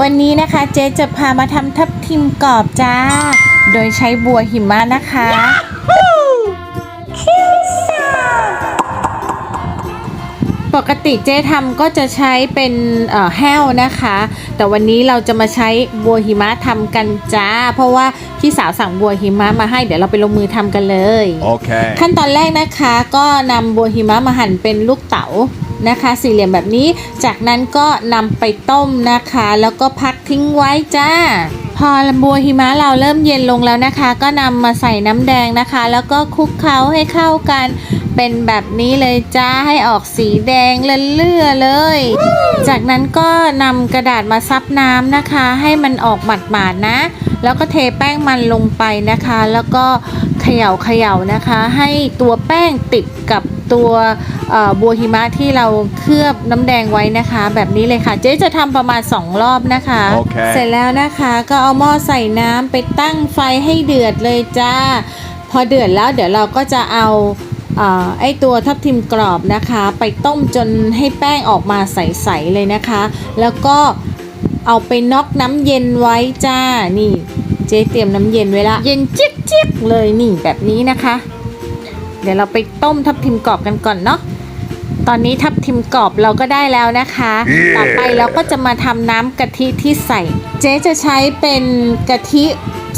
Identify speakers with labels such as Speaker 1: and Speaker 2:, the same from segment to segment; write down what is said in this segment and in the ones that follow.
Speaker 1: วันนี้นะคะเจ๊จะพามาทำทับทิมกรอบจ้า โดยใช้บัวหิมะนะคะ ปกติเจ๊ทำก็จะใช้เป็นเอ่อแห้วนะคะ แต่วันนี้เราจะมาใช้บัวหิมะทำกันจ้า เพราะว่าพี่สาวสั่งบัวหิมะมาให้เดี๋ยวเราไปลงมือทำกันเลย
Speaker 2: Okay.
Speaker 1: ขั้นตอนแรกนะคะก็นำบัวหิมะมาหั่นเป็นลูกเต๋า นะคะ สี่เหลี่ยมแบบนี้ จากนั้นก็นำไปต้มนะคะ แล้วก็พักทิ้งไว้จ้า พอบัวหิมะเราเริ่มเย็นลงแล้วนะคะ ก็นำมาใส่น้ำแดงนะคะ แล้วก็คลุกเคล้าให้เข้ากันเป็นแบบนี้เลยจ้าให้ออกสีแดงเลื่อเลย จากนั้นก็นำกระดาษมาซับน้ำนะคะ ให้มันออกหมาดๆนะ แล้วก็เทแป้งมันลงไปนะคะ แล้วก็เขย่าเขย่านะคะ ให้ตัวแป้งติดกับ ตัวเอ่อบัวหิมะที่เราเคลือบน้ำแดงไว้นะคะ แบบนี้เลยค่ะ เจ๊จะทำประมาณ 2 รอบนะคะ
Speaker 2: โอเค
Speaker 1: เสร็จแล้วนะคะก็เอาหม้อใส่น้ำไปตั้งไฟให้เดือดเลยจ้า พอเดือดแล้วเดี๋ยวเราก็จะเอาเอ่อไอตัวทับทิมกรอบนะคะ ไปต้มจนให้แป้งออกมาใสๆเลยนะคะ แล้วก็เอาไปน็อกน้ำเย็นไว้จ้านี่เจ๊เตรียมน้ำเย็นไว้ละ เย็นเจี๊ยกๆเลยนี่แบบนี้นะคะเดี๋ยวเราไปต้มทับทิมกรอบกันก่อนเนาะตอนนี้ทับทิมกรอบเราก็ได้แล้วนะคะต่อไปเราก็จะมาทำน้ำกะทิที่ใส่ เจ๊จะใช้เป็นกะทิ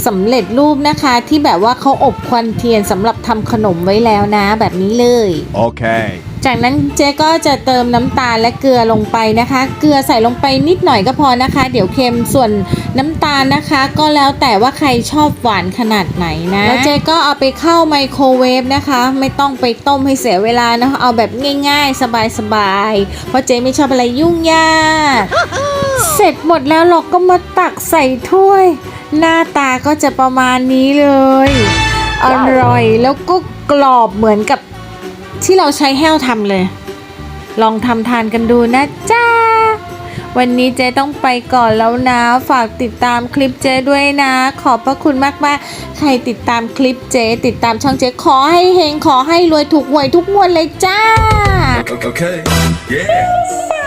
Speaker 1: สำเร็จรูปนะคะ ที่แบบว่าเขาอบควันเทียนสำหรับทำขนมไว้แล้วนะ แบบนี้เลย
Speaker 2: Okay.
Speaker 1: จากนั้นเจ๊ก็จะเติมน้ำตาลและเกลือลงไปนะคะ เกลือใส่ลงไปนิดหน่อยก็พอนะคะ เดี๋ยวเค็มส่วนน้ำตาลนะคะ ก็แล้วแต่ว่าใครชอบหวานขนาดไหนนะแล้วเจ๊ก็เอาไปเข้าไมโครเวฟนะคะ ไม่ต้องไปต้มให้เสียเวลานะคะเอาแบบง่าย ๆ สบายๆเพราะเจ๊ไม่ชอบอะไรยุ่งยากเสร็จหมดแล้วเราก็มาตักใส่ถ้วย หน้าตาก็จะประมาณนี้เลย อร่อยแล้วก็กรอบเหมือนกับ ที่เราใช้แห้วทำเลย ลองทำทานกันดูนะจ้า วันนี้เจ๊ต้องไปก่อนแล้วนะ ฝากติดตามคลิปเจ๊ด้วยนะ ขอบพระคุณมากๆ ใครติดตามคลิปเจ๊ติดตามช่องเจ๊ขอให้เฮงขอให้รวยถูกหวยทุกงวันเลยจ้า
Speaker 2: Okay. Yeah.